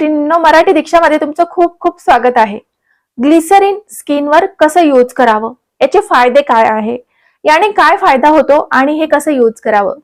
मैत्रिणींनो मराठी दीक्षामध्ये तुमचं खूप खूप स्वागत आहे. ग्लिसरीन स्किनवर कसं यूज करावं? याचे फायदे काय आहे? याने काय फायदा होतो आणि हे कसं यूज करावं?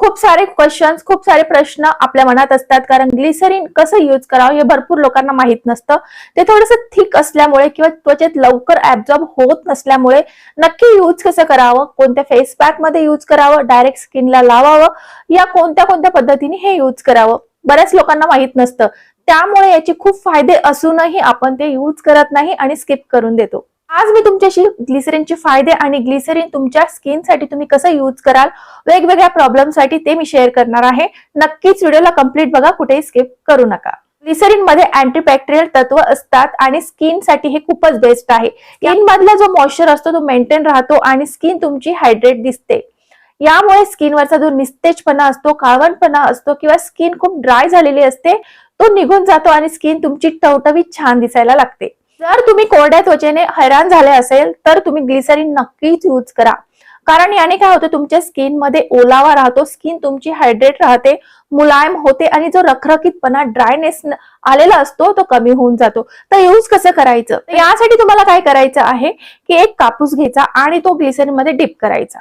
खूप सारे क्वेश्चन्स खूप सारे प्रश्न आपल्या मनात असतात कारण ग्लिसरीन कसं यूज करावं हे भरपूर लोकांना माहीत नसतं. ते थोडंसं थिक असल्यामुळे किंवा त्वचेत लवकर ऍब्झॉर्ब होत नसल्यामुळे नक्की यूज कसं करावं? कोणत्या फेस पॅकमध्ये यूज करावं? डायरेक्ट स्किनला लावावं? या कोणत्या कोणत्या पद्धतीने हे यूज करावं? बऱ्याच लोकांना माहीत नसतं. त्यामुळे याचे खूप फायदे असूनही आपण ते यूज करत नाही आणि स्किप करून देतो. आज मी तुमच्याशी ग्लिसरीनचे फायदे आणि ग्लिसरीन तुमच्या स्किनसाठी तुम्ही कसं यूज कराल वेगवेगळ्या प्रॉब्लेमसाठी ते मी शेअर करणार आहे. नक्कीच व्हिडिओला कंप्लीट बघा कुठेही स्किप करू नका. ग्लिसरीन मध्ये अँटीबॅक्टेरियल तत्व असतात आणि स्किनसाठी हे खूपच बेस्ट आहे. स्किन मधला जो मॉइश्चर असतो तो मेंटेन राहतो आणि स्किन तुमची हायड्रेट दिसते. यामुळे स्किनवरचा जो निस्तेजपणा असतो काळवणपणा असतो किंवा स्किन खूप ड्राय झालेली असते तो निघून जातो आणि स्किन तुमची टवटवीत छान दिसायला लागते. जर तुम्ही कोरड्या त्वचेने हैराण झाले असेल तर तुम्ही ग्लिसरीन नक्कीच यूज करा. कारण याने काय होतं तुमच्या स्किनमध्ये ओलावा राहतो स्किन तुमची हायड्रेट राहते मुलायम होते आणि जो रखरखीतपणा ड्रायनेस आलेला असतो तो कमी होऊन जातो. तर यूज कसं करायचं? यासाठी तुम्हाला काय करायचं आहे की एक कापूस घ्यायचा आणि तो ग्लिसरीन मध्ये डिप करायचा.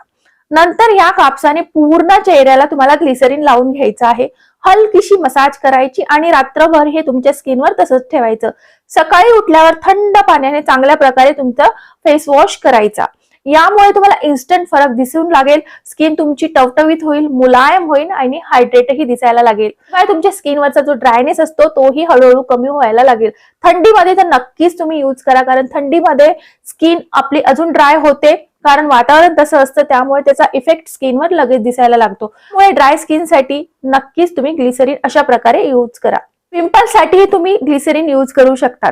नंतर या कापसाने पूर्ण चेहऱ्याला तुम्हाला ग्लिसरीन लावून घ्यायचं आहे. हलकीशी मसाज करायची आणि रात्रभर हे तुमच्या स्किनवर तसंच ठेवायचं. सकाळी उठल्यावर थंड पाण्याने चांगल्या प्रकारे तुमचं फेस वॉश करायचा. यामुळे तुम्हाला इन्स्टंट फरक दिसून लागेल. स्किन तुमची टवटवीत होईल मुलायम होईल आणि हायड्रेटही दिसायला लागेल. काय तुमच्या स्किनवरचा जो ड्रायनेस असतो तोही हळूहळू कमी व्हायला लागेल. थंडीमध्ये तर नक्कीच तुम्ही यूज करा कारण थंडीमध्ये स्किन आपली अजून ड्राय होते. कारण वातावरण तसं असतं त्यामुळे त्याचा इफेक्ट स्किनवर लगेच दिसायला लागतो. त्यामुळे ड्राय स्किनसाठी नक्कीच तुम्ही ग्लिसरीन अशा प्रकारे यूज करा. पिंपल्ससाठीही तुम्ही ग्लिसरीन यूज करू शकतात.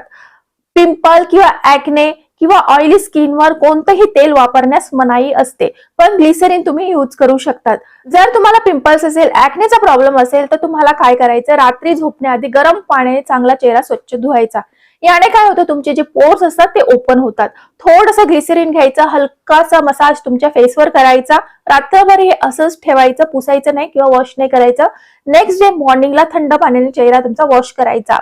पिंपल किंवा ऍक्ने किंवा ऑइली स्किनवर कोणतंही तेल वापरण्यास मनाई असते पण ग्लिसरीन तुम्ही यूज करू शकतात. जर तुम्हाला पिंपल्स असेल ऍक्नेचा प्रॉब्लेम असेल तर तुम्हाला काय करायचं? रात्री झोपण्याआधी गरम पाण्याने चांगला चेहरा स्वच्छ धुवायचा. याने काय होतं तुमचे जे पोर्स असतात ते ओपन होतात. थोडंसं ग्लिसरीन घ्यायचं हलकासा मसाज तुमच्या फेसवर करायचा. रात्रभर हे असंच ठेवायचं पुसायचं नाही किंवा वॉश नाही करायचं. नेक्स्ट डे मॉर्निंगला थंड पाण्याने चेहरा तुमचा वॉश करायचा.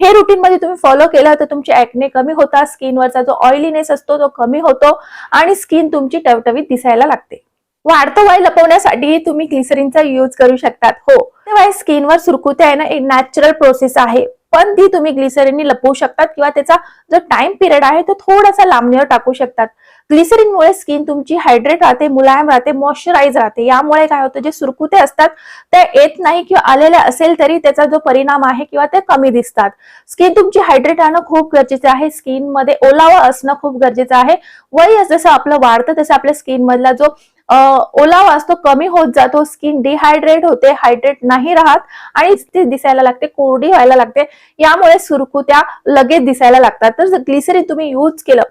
हे रुटीन मध्ये तुम्ही फॉलो केलं तर तुमची ऍक्ने कमी होतात स्किनवरचा जो ऑइलीनेस असतो तो कमी होतो आणि स्किन तुमची टवटवीत दिसायला लागते. वाढतं वय लपवण्यासाठी तुम्ही ग्लिसरीनचा यूज करू शकतात. हो. तेव्हा स्किनवर सुरकुत्या येणं एक नॅचरल प्रोसेस आहे. पण ती तुम्ही ग्लिसरीननी लपवू शकतात किंवा त्याचा जो टाइम पिरियड आहे तो थोडासा लांबणीवर टाकू शकतात. ग्लिसरीनमुळे स्किन तुमची हायड्रेट राहते मुलायम राहते मॉइश्चराईज राहते. यामुळे काय होतं जे सुरकुते असतात ते येत नाही किंवा आलेल्या असेल तरी त्याचा जो परिणाम आहे किंवा ते कमी दिसतात. स्किन तुमची हायड्रेट राहणं खूप गरजेचं आहे. स्किनमध्ये ओलावा असणं खूप गरजेचं आहे. वय जसं आपलं वाढतं तसं आपल्या स्किन मधला जो ओलावा असतो कमी होत जातो. स्किन डिहायड्रेट होते हायड्रेट नाही राहत आणि ते दिसायला लागते कोरडी व्हायला लागते. यामुळे सुरकुत्या लगेच दिसायला लागतात. तर ग्लिसरीन तुम्ही यूज केलं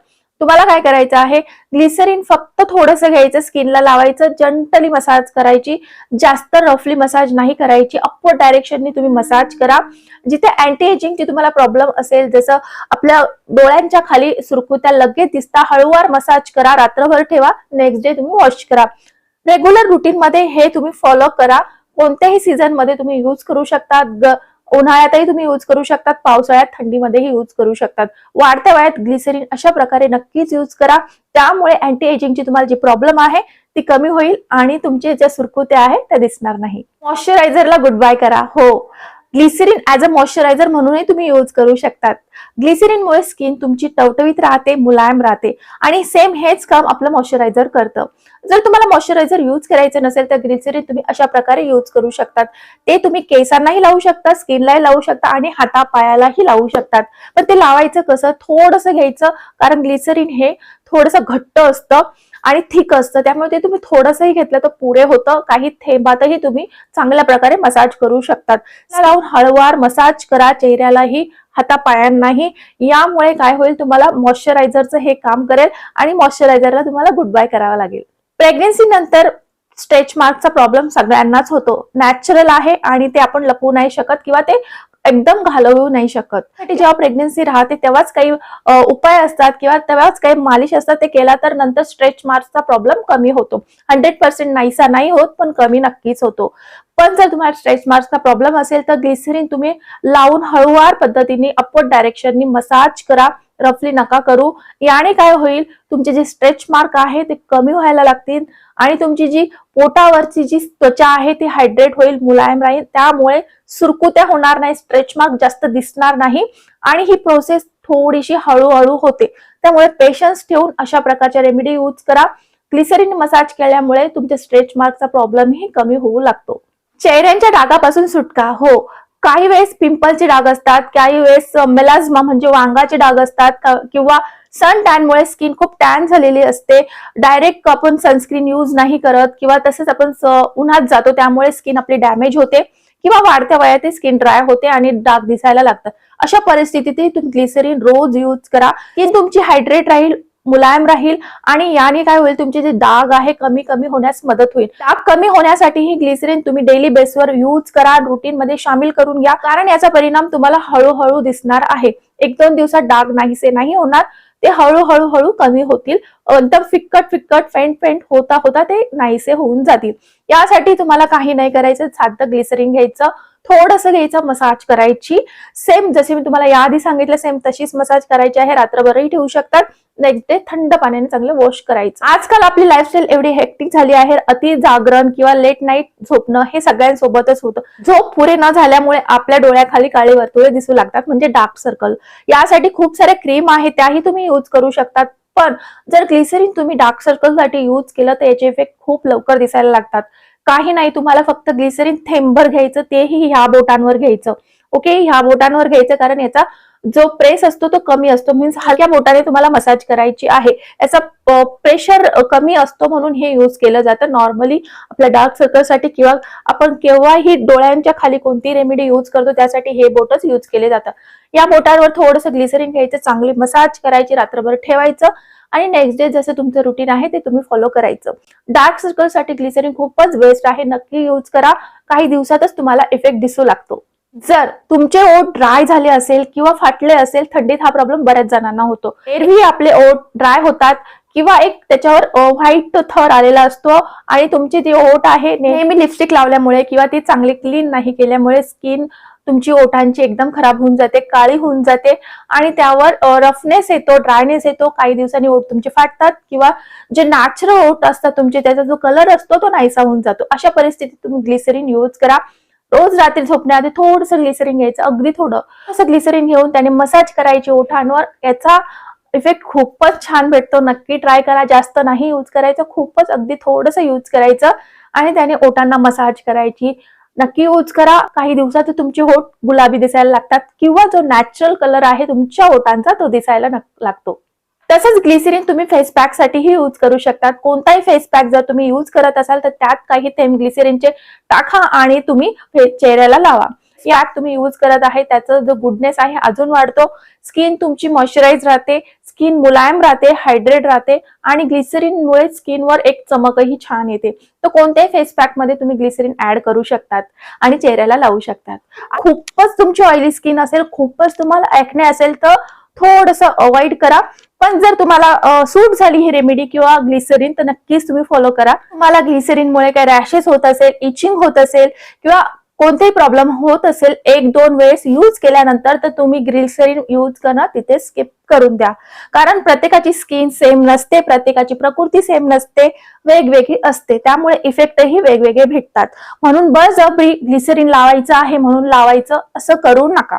तुम्हाला काय करायचं आहे? ग्लिसरीन फक्त थोडंसं घ्यायचं स्किनला लावायचं जंटली मसाज करायची. जास्त रफली मसाज नाही करायची. अपवर्ड डायरेक्शननी तुम्ही मसाज करा. जिथे अँटी एजिंगची तुम्हाला प्रॉब्लेम असेल जसं आपल्या डोळ्यांच्या खाली सुरकुत्या लगेच दिसता हळूवार मसाज करा रात्रभर ठेवा नेक्स्ट डे तुम्ही वॉश करा. रेग्युलर रुटीन मध्ये हे तुम्ही फॉलो करा. कोणत्याही सीझनमध्ये तुम्ही यूज करू शकता. उन्हाळ्यातही तुम्ही यूज करू शकतात पावसाळ्यात थंडीमध्येही यूज करू शकतात. वाढत्या वयात ग्लिसरीन अशा प्रकारे नक्कीच यूज करा. त्यामुळे अँटी एजिंगची तुम्हाला जी प्रॉब्लेम आहे ती कमी होईल आणि तुमचे ज्या सुरकुत्या आहेत त्या दिसणार नाही. मॉइश्चरायझरला गुड बाय करा. हो. ग्लिसरीन ऍज अ मॉइश्चरायझर म्हणूनही तुम्ही यूज करू शकतात. ग्लिसरीनमुळे स्किन तुमची टवटवीत राहते मुलायम राहते आणि सेम हेच काम आपलं मॉइश्चरायझर करतं. जर तुम्हाला मॉइश्चरायझर यूज करायचं नसेल तर ग्लिसरीन तुम्ही अशा प्रकारे यूज करू शकतात. ते तुम्ही केसांनाही लावू शकता स्किनलाही लावू शकता आणि हातापायालाही लावू शकतात. पण ते लावायचं कसं? थोडंसं घ्यायचं कारण ग्लिसरीन हे थोडंसं घट्ट असतं आणि थिक असतं. त्यामुळे ते तुम्ही थोडंसंही घेतलं तर पुरे होतं. काही थेंबातही तुम्ही चांगल्या प्रकारे मसाज करू शकतात. लावून हळवार मसाज करा. चेहऱ्यालाही हातापायांनाही. यामुळे काय होईल तुम्हाला मॉइश्चरायझरचं हे काम करेल आणि मॉइश्चरायझरला तुम्हाला गुड बाय करावा लागेल. प्रेग्नेन्सी नंतर स्ट्रेच मार्कचा प्रॉब्लेम सगळ्यांनाच होतो. नॅचरल आहे आणि ते आपण लपवू नाही शकत किंवा ते एकदम घालवू नाही शकत. जेव्हा प्रेग्नन्सी राहते तेव्हाच काही उपाय असतात किंवा तेव्हाच काही मालिश असतात ते केला तर नंतर स्ट्रेच मार्क्सचा प्रॉब्लेम कमी होतो. हंड्रेड पर्सेंट नाहीसा नाही होत पण कमी नक्कीच होतो. पण जर तुम्हाला स्ट्रेच मार्क्सचा प्रॉब्लेम असेल तर ग्लिसरीन तुम्ही लावून हळूवार पद्धतीने अपवर्ड डायरेक्शननी मसाज करा. रफली नका करू. याने काय होईल? तुमचे जे स्ट्रेच मार्क आहे ते कमी व्हायला लागतील आणि तुमची जी पोटावरची जी त्वचा आहे ती हायड्रेट होईल मुलायम राहील. त्यामुळे सुरकुत्या होणार नाही स्ट्रेच मार्क जास्त दिसणार नाही आणि ही प्रोसेस थोडीशी हळूहळू होते. त्यामुळे पेशन्स ठेवून अशा प्रकारच्या रेमेडी यूज करा. ग्लिसरीन मसाज केल्यामुळे तुमच्या स्ट्रेच मार्कचा प्रॉब्लेमही कमी होऊ लागतो. चेहऱ्यांच्या डागापासून सुटका. हो काही वेळेस पिंपलचे डाग असतात काही वेळेस मेलाझ्मा म्हणजे वांगाचे डाग असतात किंवा सन टॅनमुळे स्किन खूप टॅन झालेली असते. डायरेक्ट आपण सनस्क्रीन यूज नाही करत किंवा तसंच आपण स- उन्हात जातो त्यामुळे स्किन आपली डॅमेज होते किंवा वाढत्या वयात स्किन ड्राय होते आणि डाग दिसायला लागतात. अशा परिस्थितीतही तुम्ही ग्लिसरीन रोज यूज करा. की तुमची हायड्रेट राहील मुलायम राहील आणि याने काय होईल तुमचे जे दाग आहे कमी कमी होण्यास मदत होईल. दाग कमी होण्यासाठी ही ग्लिसरीन तुम्ही डेली बेसवर यूज करा रुटीन मध्ये सामील करून घ्या. कारण याचा परिणाम तुम्हाला हळूहळू दिसणार आहे. एक दोन दिवसात डाग नाहीसे नाही होणार. ते हळूहळू हळू कमी होतील. एकदम फिक्कट फिक्कट फेंट फेंट होता होता ते नाहीसे होऊन जातील. यासाठी तुम्हाला काही नाही करायचं. साधं ग्लिसरीन घ्यायचं. थोडंसं घ्यायचं मसाज करायची. सेम जसे मी तुम्हाला याआधी सांगितलं सेम तशीच मसाज करायची आहे. रात्रभरही ठेवू शकतात. नेक्स्ट डे थंड पाण्याने चांगलं वॉश करायचं. आजकाल आपली लाईफस्टाईल एवढी हेक्टिक झाली आहे. अति जागरण किंवा लेट नाईट झोपणं हे सगळ्यांसोबतच होतं. झोप पुरे न झाल्यामुळे आपल्या डोळ्याखाली काळे वर्तुळे दिसू लागतात म्हणजे डार्क सर्कल यासाठी खूप साऱ्या क्रीम आहेत त्याही तुम्ही यूज करू शकतात. पण जर ग्लिसरीन तुम्ही डार्क सर्कलसाठी यूज केलं तर याचे इफेक्ट खूप लवकर दिसायला लागतात. काही नाही तुम्हाला फक्त ग्लिसरीन थेंबर घ्यायचं तेही ह्या बोटांवर घ्यायचं. ओके ह्या बोटांवर घ्यायचं कारण याचा जो प्रेस असतो तो कमी असतो. मीन्स हलक्या बोटाने तुम्हाला मसाज करायची आहे. याचा प्रेशर कमी असतो म्हणून हे यूज केलं जातं. नॉर्मली आपल्या डार्क सर्कलसाठी किंवा आपण केव्हाही डोळ्यांच्या खाली कोणती रेमेडी यूज करतो त्यासाठी हे बोटच यूज केले जातं. या बोटांवर थोडंसं ग्लिसरीन घ्यायचं चांगली मसाज करायची रात्रभर ठेवायचं आणि नेक्स्ट डे जसं तुमचं रुटीन आहे ते तुम्ही फॉलो करायचं. डार्क सर्कलसाठी ग्लिसरीन खूपच बेस्ट आहे. नक्की यूज करा. काही दिवसातच तुम्हाला इफेक्ट दिसू लागतो. जर तुमचे ओठ ड्राय झाले असेल किंवा फाटले असेल थंडीत हा प्रॉब्लेम बऱ्याच जणांना होतो. एरवी आपले ओठ ड्राय होतात किंवा एक त्याच्यावर व्हाईट थर आलेला असतो आणि तुमची जी ओठ आहे नेहमी लिपस्टिक लावल्यामुळे किंवा ती चांगली क्लीन नाही केल्यामुळे स्किन तुमची ओठांची एकदम खराब होऊन जाते काळी होऊन जाते आणि त्यावर रफनेस येतो ड्रायनेस येतो. काही दिवसांनी ओठ तुमचे फाटतात किंवा जे नॅचरल ओठ असतात तुमचे त्याचा जो कलर असतो तो नाहीसा होऊन जातो. अशा परिस्थितीत तुम्ही ग्लिसरीन यूज करा. रोज रात्री झोपण्याआधी थोडस ग्लिसरीन घ्यायचं अगदी थोडं. असं ग्लिसरीन घेऊन त्याने मसाज करायची ओठांवर. याचा इफेक्ट खूपच छान भेटतो. नक्की ट्राय करा. जास्त नाही यूज करायचं खूपच अगदी थोडंसं यूज करायचं. आणि त्याने ओठांना मसाज करायची. नक्की यूज करा. काही दिवसात तुमचे होठ गुलाबी दिसायला लागतात किंवा जो नॅचरल कलर आहे तुमच्या ओठांचा तो दिसायला लागतो. तसंच ग्लिसरीन तुम्ही फेस पॅक साठीही यूज करू शकतात. कोणताही फेस पॅक जर तुम्ही यूज करत असाल तर त्यात काही थेंब ग्लिसरीनचे टाका आणि तुम्ही चेहऱ्याला लावा. यात तुम्ही यूज करत आहे त्याचा जो गुडनेस आहे अजून वाढतो. स्किन तुमची मॉइश्चराईज राहते स्किन मुलायम राहते हायड्रेट राहते आणि ग्लिसरीनमुळे स्किनवर एक चमकही छान येते. तर कोणत्याही फेस पॅकमध्ये तुम्ही ग्लिसरीन ऍड करू शकतात आणि चेहऱ्याला लावू शकतात. खूपच तुमची ऑइली स्किन असेल खूपच तुम्हाला ऍक्ने असेल तर थोडस अवॉइड करा. पण जर तुम्हाला सूट झाली ही रेमेडी किंवा ग्लिसरीन तर नक्कीच तुम्ही फॉलो करा. तुम्हाला ग्लिसरीनमुळे काही रॅशेस होत असेल इचिंग होत असेल किंवा कोणतेही प्रॉब्लेम होत असेल एक दोन वेळेस यूज केल्यानंतर तर तुम्ही ग्लिसरीन यूज करणं तिथे स्किप करून द्या. कारण प्रत्येकाची स्किन सेम नसते प्रत्येकाची प्रकृती सेम नसते वेगवेगळी असते. त्यामुळे इफेक्टही वेगवेगळे भेटतात. म्हणून बळजबरी ग्लिसरीन लावायचं आहे म्हणून लावायचं असं करू नका.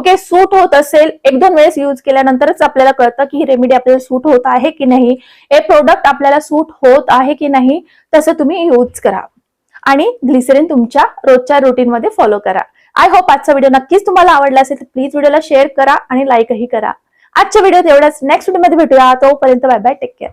ओके सूट होत असेल एक दोन वेळेस यूज केल्यानंतरच आपल्याला कळतं की ही रेमेडी आपल्याला सूट होत आहे की नाही. हे प्रोडक्ट आपल्याला सूट होत आहे की नाही तसं तुम्ही यूज करा. आणि ग्लिसरीन तुमच्या रोजच्या रुटीनमध्ये फॉलो करा. आय होप आजचा व्हिडिओ नक्कीच तुम्हाला आवडला असेल तर प्लीज व्हिडिओला शेअर करा आणि लाईकही करा. आजच्या व्हिडिओ एवढंच. नेक्स्ट व्हिडिओमध्ये भेटूया. तोपर्यंत बाय बाय टेक केअर